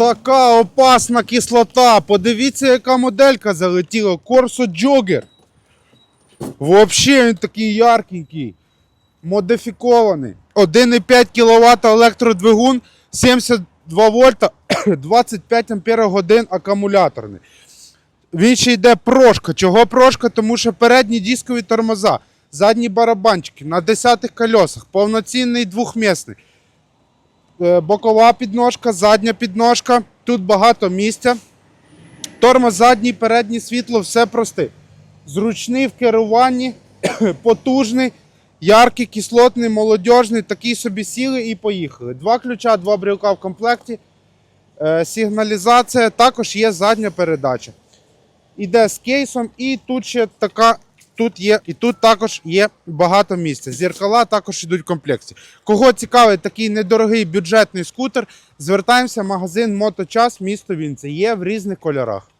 Така опасна кислота. Подивіться, яка моделька залетіла. Corso Jogger. Взагалі він такий яркенький. Модифікований. 1,5 кВт електродвигун, 72 вольта, 25 ампер годин акумуляторний. Він ще йде прошка. Чого прошка? Тому що передні дискові тормоза, задні барабанчики на 10 колесах, повноцінний двохмісний. Е, Бокова підножка, задня підножка. Тут багато місця. Тормоз задній, переднє світло, все просте. Зручний в керуванні, потужний, яркий, кислотний, молодіжний. Такий собі сіли і поїхали. Два ключа, два брілка в комплекті. Е, Сигналізація, також є задня передача. Іде з кейсом, і тут ще така. Тут є, і тут також є багато місця. Зеркала також йдуть в комплекті. Кого цікавить такий недорогий бюджетний скутер, звертаємося в магазин Моточас, місто Вінце. Є в різних кольорах.